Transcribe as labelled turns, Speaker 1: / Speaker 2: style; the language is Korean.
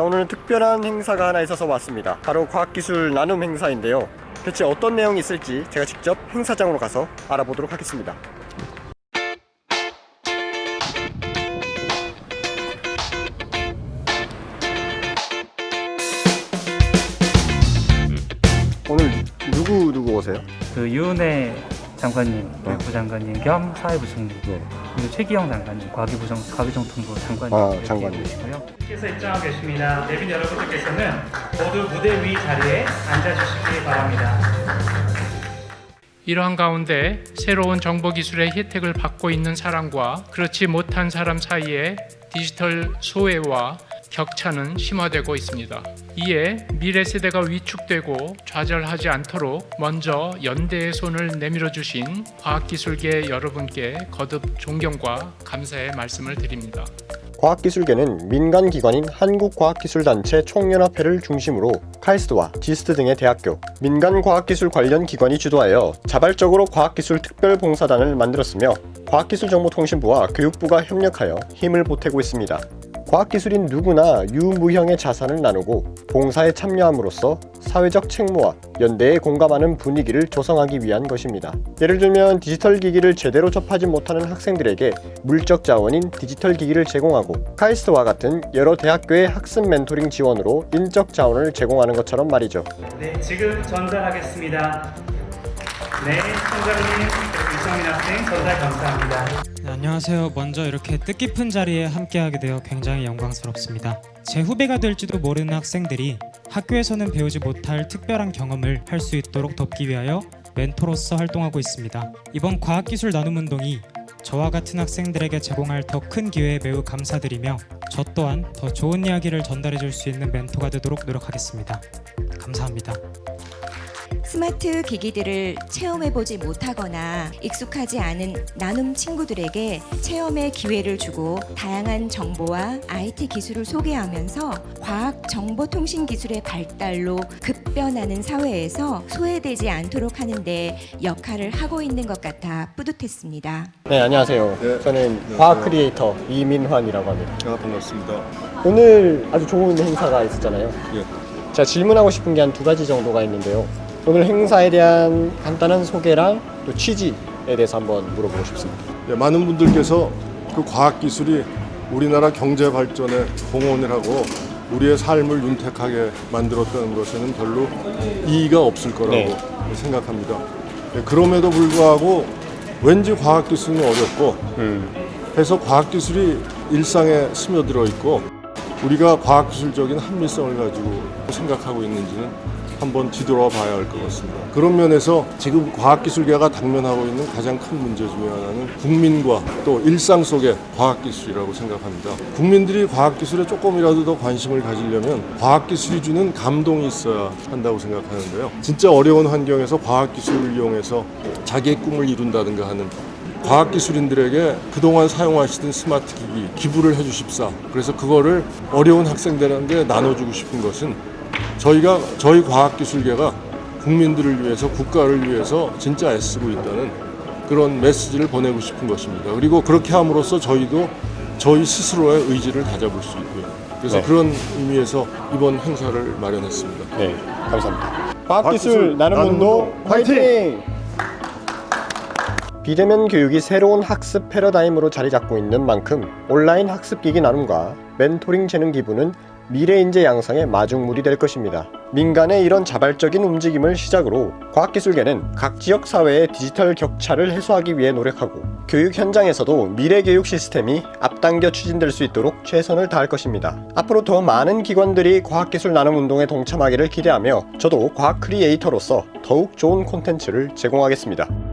Speaker 1: 자 오늘은 특별한 행사가 하나 있어서 왔습니다. 바로 과학기술 나눔 행사인데요. 대체 어떤 내용이 있을지 제가 직접 행사장으로 가서 알아보도록 하겠습니다. 오늘 누구 누구 오세요?
Speaker 2: 그 유은혜 장관님,
Speaker 1: 네.
Speaker 2: 외부 장관님 겸 사회부 총리
Speaker 1: 네.
Speaker 2: 그리고 최기영 장관님, 과기부 정 과기정통부 장관님
Speaker 1: 아,
Speaker 2: 이렇게
Speaker 1: 장관님.
Speaker 2: 계시고요. 께서 입장하고 계십니다. 내빈 여러분들께서는 모두 무대 위 자리에 앉아주시기 바랍니다.
Speaker 3: 이러한 가운데 새로운 정보 기술의 혜택을 받고 있는 사람과 그렇지 못한 사람 사이에 디지털 소외와 격차는 심화되고 있습니다. 이에 미래 세대가 위축되고 좌절하지 않도록 먼저 연대의 손을 내밀어 주신 과학기술계 여러분께 거듭 존경과 감사의 말씀을 드립니다.
Speaker 1: 과학기술계는 민간 기관인 한국과학기술단체 총연합회를 중심으로 카이스트와 지스트 등의 대학교, 민간 과학기술 관련 기관이 주도하여 자발적으로 과학기술 특별봉사단을 만들었으며 과학기술정보통신부와 교육부가 협력하여 힘을 보태고 있습니다. 과학기술인 누구나 유무형의 자산을 나누고 봉사에 참여함으로써 사회적 책무와 연대에 공감하는 분위기를 조성하기 위한 것입니다. 예를 들면 디지털 기기를 제대로 접하지 못하는 학생들에게 물적 자원인 디지털 기기를 제공하고 카이스트와 같은 여러 대학교의 학습 멘토링 지원으로 인적 자원을 제공하는 것처럼 말이죠.
Speaker 2: 네, 지금 전달하겠습니다. 네, 그리고 이성민 학생 전달 감사합니다.
Speaker 4: 네, 안녕하세요. 먼저 이렇게 뜻깊은 자리에 함께하게 되어 굉장히 영광스럽습니다. 제 후배가 될지도 모르는 학생들이 학교에서는 배우지 못할 특별한 경험을 할 수 있도록 돕기 위하여 멘토로서 활동하고 있습니다. 이번 과학기술 나눔 운동이 저와 같은 학생들에게 제공할 더 큰 기회에 매우 감사드리며 저 또한 더 좋은 이야기를 전달해 줄 수 있는 멘토가 되도록 노력하겠습니다. 감사합니다.
Speaker 5: 스마트 기기들을 체험해보지 못하거나 익숙하지 않은 나눔 친구들에게 체험의 기회를 주고 다양한 정보와 IT 기술을 소개하면서 과학 정보통신 기술의 발달로 급변하는 사회에서 소외되지 않도록 하는데 역할을 하고 있는 것 같아 뿌듯했습니다.
Speaker 1: 네, 안녕하세요.
Speaker 6: 네.
Speaker 1: 저는
Speaker 6: 안녕하세요.
Speaker 1: 과학 크리에이터 이민환이라고 합니다.
Speaker 6: 아, 반갑습니다.
Speaker 1: 오늘 아주 좋은 행사가 있었잖아요.
Speaker 6: 예.
Speaker 1: 제가 질문하고 싶은 게 한 두 가지 정도가 있는데요. 오늘 행사에 대한 간단한 소개랑 또 취지에 대해서 한번 물어보고 싶습니다.
Speaker 6: 예, 많은 분들께서 그 과학 기술이 우리나라 경제 발전에 공헌을 하고 우리의 삶을 윤택하게 만들었다는 것에는 별로 이의가 없을 거라고
Speaker 1: 네.
Speaker 6: 생각합니다. 예, 그럼에도 불구하고 왠지 과학 기술은 어렵고
Speaker 1: 음,
Speaker 6: 해서 과학 기술이 일상에 스며들어 있고 우리가 과학 기술적인 합리성을 가지고 생각하고 있는지는 한번 뒤돌아 봐야 할 것 같습니다. 그런 면에서 지금 과학 기술계가 당면하고 있는 가장 큰 문제 중에 하나는 국민과 또 일상 속의 과학 기술이라고 생각합니다. 국민들이 과학 기술에 조금이라도 더 관심을 가지려면 과학 기술이 주는 감동이 있어야 한다고 생각하는데요. 진짜 어려운 환경에서 과학 기술을 이용해서 자기의 꿈을 이룬다든가 하는 과학기술인들에게 그동안 사용하시던 스마트 기기 기부를 해주십사. 그래서 그거를 어려운 학생들한테 나눠주고 싶은 것은 저희가 저희 과학기술계가 국민들을 위해서 국가를 위해서 진짜 애쓰고 있다는 그런 메시지를 보내고 싶은 것입니다. 그리고 그렇게 함으로써 저희도 저희 스스로의 의지를 다잡을 수 있고요. 그래서
Speaker 1: 네.
Speaker 6: 그런 의미에서 이번 행사를 마련했습니다.
Speaker 1: 네, 감사합니다.
Speaker 6: 과학기술
Speaker 1: 나눔운동
Speaker 6: 나눔운동
Speaker 1: 화이팅! 비대면 교육이 새로운 학습 패러다임으로 자리 잡고 있는 만큼 온라인 학습기기 나눔과 멘토링 재능 기부는 미래 인재 양성의 마중물이 될 것입니다. 민간의 이런 자발적인 움직임을 시작으로 과학기술계는 각 지역 사회의 디지털 격차를 해소하기 위해 노력하고 교육 현장에서도 미래 교육 시스템이 앞당겨 추진될 수 있도록 최선을 다할 것입니다. 앞으로 더 많은 기관들이 과학기술 나눔 운동에 동참하기를 기대하며 저도 과학 크리에이터로서 더욱 좋은 콘텐츠를 제공하겠습니다.